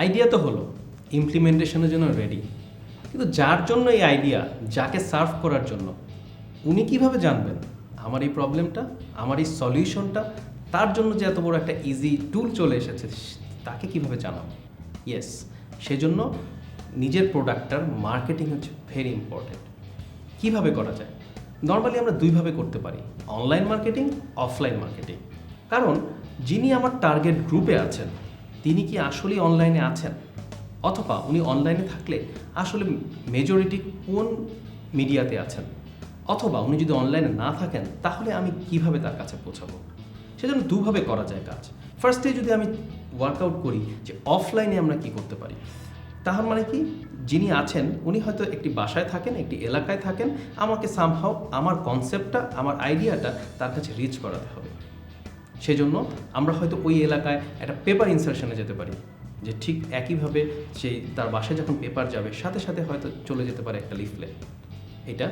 Idea তো হলো ইমপ্লিমেন্টেশনের জন্য রেডি কিন্তু যার জন্য এই আইডিয়া যাকে সার্ভ করার জন্য, উনি কীভাবে জানবেন? আমার এই প্রবলেমটা আমার এই সলিউশনটা তার জন্য যে এত বড় একটা ইজি টুল চলে এসেছে, তাকে কীভাবে জানাব? ইয়েস সেজন্য নিজের প্রোডাক্টটার মার্কেটিং হচ্ছে ভেরি ইম্পর্টেন্ট কীভাবে করা যায়? নর্মালি আমরা দুইভাবে করতে পারি অনলাইন মার্কেটিং অফলাইন মার্কেটিং কারণ, যিনি আমার টার্গেট গ্রুপে আছেন তিনি কি আসলেই অনলাইনে আছেন? অথবা উনি অনলাইনে থাকলে আসলে মেজরিটি কোন মিডিয়াতে আছেন? অথবা উনি যদি অনলাইনে না থাকেন, তাহলে আমি কীভাবে তার কাছে পৌঁছাবো? সেজন্য দুভাবে করা যায় কাজ। ফার্স্টে যদি আমি ওয়ার্কআউট করি যে অফলাইনে আমরা কি করতে পারি? তাহার মানে কি? যিনি আছেন, উনি হয়তো একটি বাসায় থাকেন, একটি এলাকায় থাকেন, আমাকে সামহাও আমার কনসেপ্টটা আমার আইডিয়াটা তার কাছে রিচ করাতে হবে। সেজন্য আমরা হয়তো ওই এলাকায় একটা পেপার ইনসার্শনে যেতে পারি, যে ঠিক একইভাবে সেই তার বাসায় যখন পেপার যাবে, সাথে সাথে হয়তো চলে যেতে পারে একটা লিফলেট এটা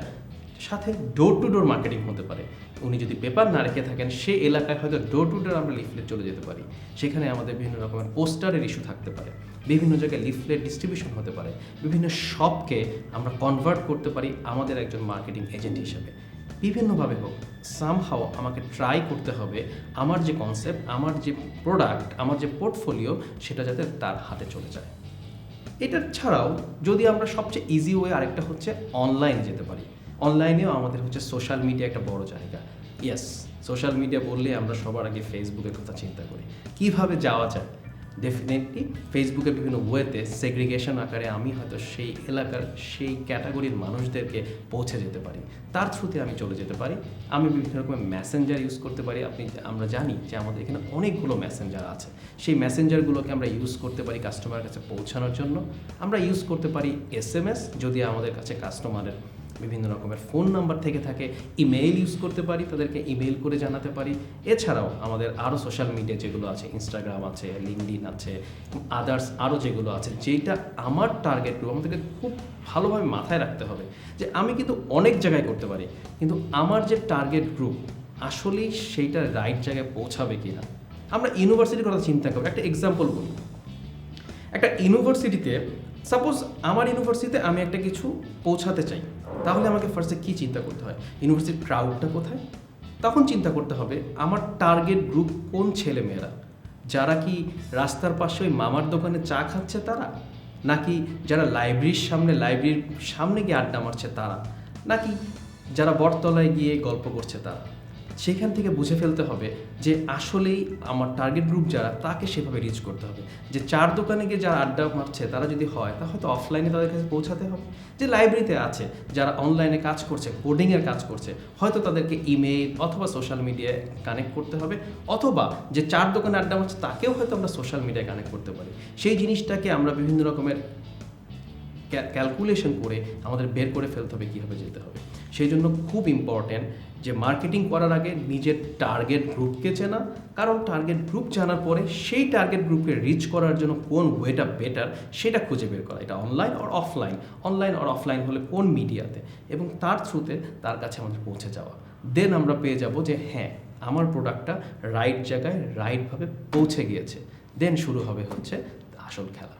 সাথে ডোর টু ডোর মার্কেটিং হতে পারে। উনি যদি পেপার না রেখে থাকেন সে এলাকায় হয়তো ডোর টু ডোর আমরা লিফলেট চলে যেতে পারি। সেখানে আমাদের বিভিন্ন রকমের পোস্টারের ইস্যু থাকতে পারে। বিভিন্ন জায়গায় লিফলেট ডিস্ট্রিবিউশন হতে পারে। বিভিন্ন শপকে আমরা কনভার্ট করতে পারি আমাদের একজন মার্কেটিং এজেন্ট হিসেবে। বিভিন্নভাবে হোক সামহাও আমাকে ট্রাই করতে হবে আমার যে কনসেপ্ট আমার যে প্রোডাক্ট আমার যে পোর্টফোলিও সেটা যাতে তার হাতে চলে যায়। এটা ছাড়াও যদি আমরা সবচেয়ে ইজি ওয়ে আরেকটা হচ্ছে অনলাইনে যেতে পারি। অনলাইনেও আমাদের হচ্ছে সোশ্যাল মিডিয়া একটা বড় জায়গা। ইয়েস সোশ্যাল মিডিয়া বললে আমরা সবার আগে ফেসবুকের কথা চিন্তা করি। কীভাবে যাওয়া যায়? ডেফিনেটলি ফেসবুকের বিভিন্ন ওয়েতে সেগ্রিগেশন আকারে আমি হয়তো সেই এলাকার সেই ক্যাটাগরির মানুষদেরকে পৌঁছে যেতে পারি। তার থ্রুতে আমি চলে যেতে পারি। আমি বিভিন্ন রকমের মেসেঞ্জার ইউজ করতে পারি। আপনি আমরা জানি যে আমাদের এখানে অনেকগুলো মেসেঞ্জার আছে। সেই মেসেঞ্জারগুলোকে আমরা ইউজ করতে পারি কাস্টমারের কাছে পৌঁছানোর জন্য। আমরা ইউজ করতে পারি এস এম এস যদি আমাদের কাছে কাস্টমারের বিভিন্ন রকমের ফোন নাম্বার থেকে থাকে, ইমেইল ইউজ করতে পারি, তাদেরকে ইমেইল করে জানাতে পারি। এছাড়াও আমাদের আরও সোশ্যাল মিডিয়া যেগুলো আছে ইনস্টাগ্রাম আছে লিঙ্কডিন আছে আদার্স আরও যেগুলো আছে যেটা আমার টার্গেট গ্রুপ আমাদেরকে খুব ভালোভাবে মাথায় রাখতে হবে যে আমি কিন্তু অনেক জায়গায় করতে পারি, কিন্তু আমার যে টার্গেট গ্রুপ আসলেই সেইটা রাইট জায়গায় পৌঁছাবে কি না আমরা ইউনিভার্সিটির কথা চিন্তা করব একটা এক্সাম্পল বলি। একটা ইউনিভার্সিটিতে সাপোজ আমার ইউনিভার্সিটিতে আমি একটা কিছু পৌঁছাতে চাই। তাহলে আমাকে ফার্স্টে কী চিন্তা করতে হয়? ইউনিভার্সিটির ক্রাউডটা কোথায়? তখন চিন্তা করতে হবে, আমার টার্গেট গ্রুপ কোন ছেলে মেয়েরা যারা কি রাস্তার পাশে ওই মামার দোকানে চা খাচ্ছে তারা? নাকি যারা লাইব্রেরির সামনে লাইব্রেরির সামনে গিয়ে আড্ডা মারছে তারা? নাকি যারা বটতলায় গিয়ে গল্প করছে তারা? সেখান থেকে বুঝে ফেলতে হবে যে আসলেই আমার টার্গেট গ্রুপ যারা, তাকে সেভাবে রিচ করতে হবে। যে চার দোকানে গিয়ে যারা আড্ডা মারছে, তারা যদি হয় তা হয়তো অফলাইনে তাদের কাছে পৌঁছাতে হবে। যে লাইব্রেরিতে আছে, যারা অনলাইনে কাজ করছে কোডিংয়ের কাজ করছে, হয়তো তাদেরকে ইমেইল অথবা সোশ্যাল মিডিয়ায় কানেক্ট করতে হবে। অথবা যে চার দোকানে আড্ডা মারছে, তাকেও হয়তো আমরা সোশ্যাল মিডিয়ায় কানেক্ট করতে পারি। সেই জিনিসটাকে আমরা বিভিন্ন রকমের ক্যালকুলেশন করে আমাদের বের করে ফেলতে হবে, কীভাবে যেতে হবে। সেই জন্য খুব ইম্পর্ট্যান্ট যে মার্কেটিং করার আগে নিজের টার্গেট গ্রুপকে চেনা। কারণ টার্গেট গ্রুপ জানার পরে সেই টার্গেট গ্রুপকে রিচ করার জন্য কোন ওয়েটা বেটার সেটা খুঁজে বের করা। এটা অনলাইন আর অফলাইন অনলাইন আর অফলাইন হলে কোন মিডিয়াতে এবং তার থ্রুতে তার কাছে আমাদের পৌঁছে যাওয়া। দেন আমরা পেয়ে যাব যে হ্যাঁ আমার প্রোডাক্টটা রাইট জায়গায় রাইটভাবে পৌঁছে গিয়েছে। দেন শুরু হবে হচ্ছে আসল খেলা।